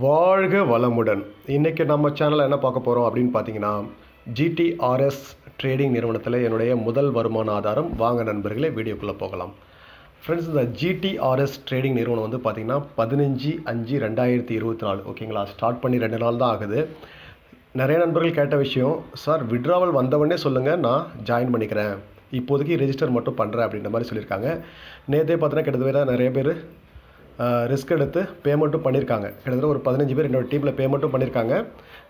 வாழ்க வளமுடன். இன்றைக்கி நம்ம சேனலில் என்ன பார்க்க போகிறோம் அப்படின்னு பார்த்தீங்கன்னா ஜிடிஆர்எஸ் ட்ரேடிங் நிறுவனத்தில் என்னுடைய முதல் வருமான ஆதாரம். வாங்க நண்பர்களே வீடியோக்குள்ளே போகலாம். ஃப்ரெண்ட்ஸ் இந்த ஜிடிஆர்எஸ் ட்ரேடிங் நிறுவனம் வந்து பார்த்திங்கன்னா பதினஞ்சு அஞ்சு ரெண்டாயிரத்தி இருபத்தி நாலு. ஓகேங்களா ஸ்டார்ட் பண்ணி ரெண்டு நாள் தான் ஆகுது. நிறைய நண்பர்கள் கேட்ட விஷயம் சார் விட்ராவல் வந்தவொடனே சொல்லுங்கள் நான் ஜாயின் பண்ணிக்கிறேன். இப்போதைக்கு ரெஜிஸ்டர் மட்டும் பண்ணுறேன் அப்படின்ற மாதிரி சொல்லியிருக்காங்க. நேற்றே பார்த்தீங்கன்னா கிட்டத்தட்ட நிறைய பேர் ரிஸ்க் எடுத்து பேமெண்ட்டும் பண்ணியிருக்காங்க கிட்டத்தட்ட ஒரு பதினஞ்சு பேர் என்னோட டீமில் பேமெண்ட்டும் பண்ணியிருக்காங்க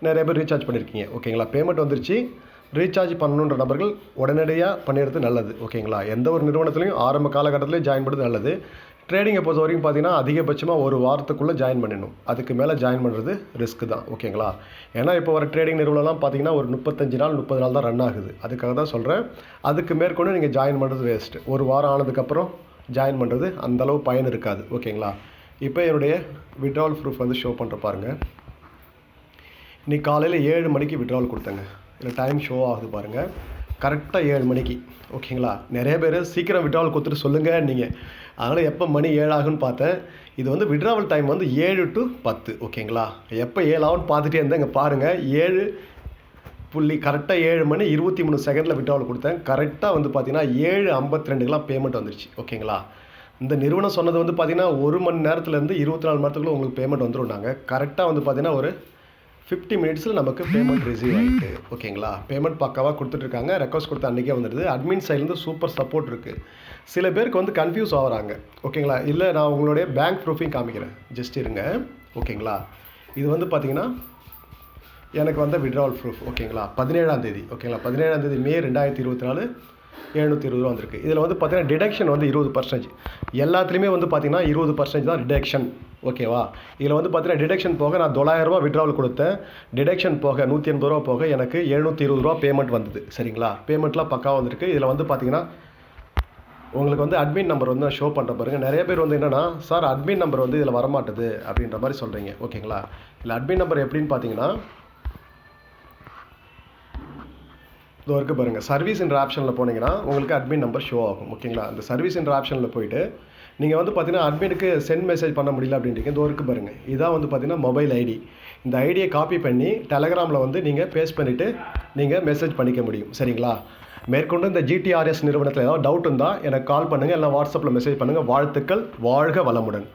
நிறைய பேர் ரீசார்ஜ் பண்ணியிருக்கீங்க ஓகேங்களா பேமெண்ட் வந்துருச்சு. ரீசார்ஜ் பண்ணணுன்ற நபர்கள் உடனடியாக பண்ணிடுறது நல்லது. ஓகேங்களா எந்த ஒரு நிறுவனத்துலையும் ஆரம்ப காலகட்டத்திலையும் ஜாயின் பண்ணுறது நல்லது. ட்ரேடிங்கை பொறுத்த வரைக்கும் பார்த்தீங்கன்னா அதிகபட்சமாக ஒரு வாரத்துக்குள்ளே ஜாயின் பண்ணணும் அதுக்கு மேலே ஜாயின் பண்ணுறது ரிஸ்க் தான். ஓகேங்களா ஏன்னா இப்போ வர ட்ரேடிங் நிறுவனம்லாம் பார்த்தீங்கன்னா ஒரு முப்பத்தஞ்சு நாள் முப்பது நாள் தான் ரன் ஆகுது. அதுக்காக தான் சொல்கிறேன் அதுக்கு மேற்கொண்டு நீங்கள் ஜாயின் பண்ணுறது வேஸ்ட்டு ஒரு வாரம் ஆனதுக்கப்புறம் ஜாயின் பண்ணுறது அந்தளவு பயன் இருக்காது ஓகேங்களா? இப்போ என்னுடைய விட்ராவல் ப்ரூஃப் வந்து ஷோ பண்ணுற பாருங்கள் இன்றைக்கி காலையில் ஏழு மணிக்கு விட்ராவல் கொடுத்தேங்க. இல்லை டைம் ஷோ ஆகுது பாருங்கள் கரெக்டாக ஏழு மணிக்கு ஓகேங்களா? நிறைய பேர் சீக்கிரம் விட்ராவல் கொடுத்துட்டு சொல்லுங்கள் நீங்கள் அதனால் எப்போ மணி ஏழாகுன்னு பார்த்தேன். இது வந்து விட்ராவல் டைம் வந்து ஏழு டு பத்து ஓகேங்களா? எப்போ ஏழாகும்னு பார்த்துட்டே இருந்தேன் இங்கே பாருங்கள் ஏழு புள்ளி கரெக்டாக ஏழு மணி இருபத்தி மூணு செகண்டில் விட்ராவல் கொடுத்தேன். கரெக்டாக வந்து பார்த்தீங்கன்னா ஏழு ஐம்பத்தி ரெண்டுக்கெலாம் பேமெண்ட் வந்துருச்சு. ஓகேங்களா இந்த நிறுவனம் சொன்னது வந்து பார்த்தீங்கன்னா ஒரு மணி நேரத்துலேருந்து இருபத்தி நாலு மணி உங்களுக்கு பேமெண்ட் வந்துருந்தாங்க கரெக்டாக வந்து பார்த்தீங்கன்னா ஒரு ஃபிஃப்டி மினிட்ஸில் நமக்கு பேமெண்ட் ரிசீவ் ஆகிட்டு ஓகேங்களா பேமெண்ட் பக்காவாக கொடுத்துட்ருக்காங்க. ரெக்வஸ்ட் கொடுத்த அன்றைக்கே வந்துடுது. அட்மின் சைட்லேருந்து சூப்பர் சப்போர்ட் இருக்குது சில பேருக்கு வந்து கன்ஃபியூஸ் ஆகுறாங்க. ஓகேங்களா இல்லை நான் உங்களுடைய பேங்க் ப்ரூஃபையும் காமிக்கிறேன். ஜஸ்ட் இருங்க. ஓகேங்களா இது வந்து பார்த்தீங்கன்னா எனக்கு வந்த விட்ராவல் ப்ரூஃப் ஓகேங்களா பதினேழாம் தேதி ஓகேங்களா பதினேழாம் தேதி மே ரெண்டாயிரத்தி இருபத்தி நாலு எழுநூற்றி இருபது ரூபா வந்திருக்கு. இதில் வந்து பார்த்தீங்கன்னா டிடக்ஷன் வந்து இருபது பர்சன்டேஜ் எல்லாத்துலேயுமே வந்து பார்த்திங்கன்னா இருபது பர்சன்டேஜ் தான் டிடக்ஷன் ஓகேவா இதில் வந்து பார்த்தீங்கன்னா டிடக்ஷன் போக நான் தொள்ளாயிரரூபா விட்ராவல் கொடுத்தேன். டிடக்ஷன் போக நூற்றி எண்பது ரூபா போக எனக்கு எழுநூற்றி இருபது ரூபா பேமெண்ட் வந்தது. சரிங்களா? பேமெண்ட்லாம் பக்காவாக வந்திருக்கு. இதில் வந்து பார்த்தீங்கன்னா உங்களுக்கு வந்து அட்மின் நம்பர் வந்து நான் ஷோ பண்ணுற பாருங்க. நிறைய பேர் வந்து என்னென்னா சார் அட்மின் நம்பர் வந்து இதில் வரமாட்டுது அப்படின்ற மாதிரி சொல்கிறீங்க ஓகேங்களா இல்லை அட்மின் நம்பர் எப்படின்னு பார்த்தீங்கன்னா இதோ இருக்குது பாருங்கள் சர்வீஸ்ன்ற ஆப்ஷனில் போனீங்கன்னா உங்களுக்கு அட்மின் நம்பர் ஷோ ஆகும். ஓகேங்களா அந்த சர்வீஸ்ன்ற ஆப்ஷனில் போயிட்டு நீங்கள் வந்து பார்த்தீங்கன்னா அட்மினுக்கு சென்ட் மெசேஜ் பண்ண முடியல அப்படின்றீங்க. இதோ இருக்குது பாருங்கள் இதான் வந்து பார்த்தீங்கன்னா மொபைல் ஐடி இந்த ஐடியை காப்பி பண்ணி டெலகிராமில் வந்து நீங்கள் பேஸ்ட் பண்ணிவிட்டு நீங்கள் மெசேஜ் பண்ணிக்க முடியும். சரிங்களா? மேற்கொண்டு இந்த ஜிடிஆர்எஸ் நிறுவனத்தில் ஏதாவது டவுட் இருந்தால் எனக்கு கால் பண்ணுங்கள் இல்லை வாட்ஸ்அப்பில் மெசேஜ் பண்ணுங்கள் வாழ்த்துக்கள். வாழ்க வளமுடன்.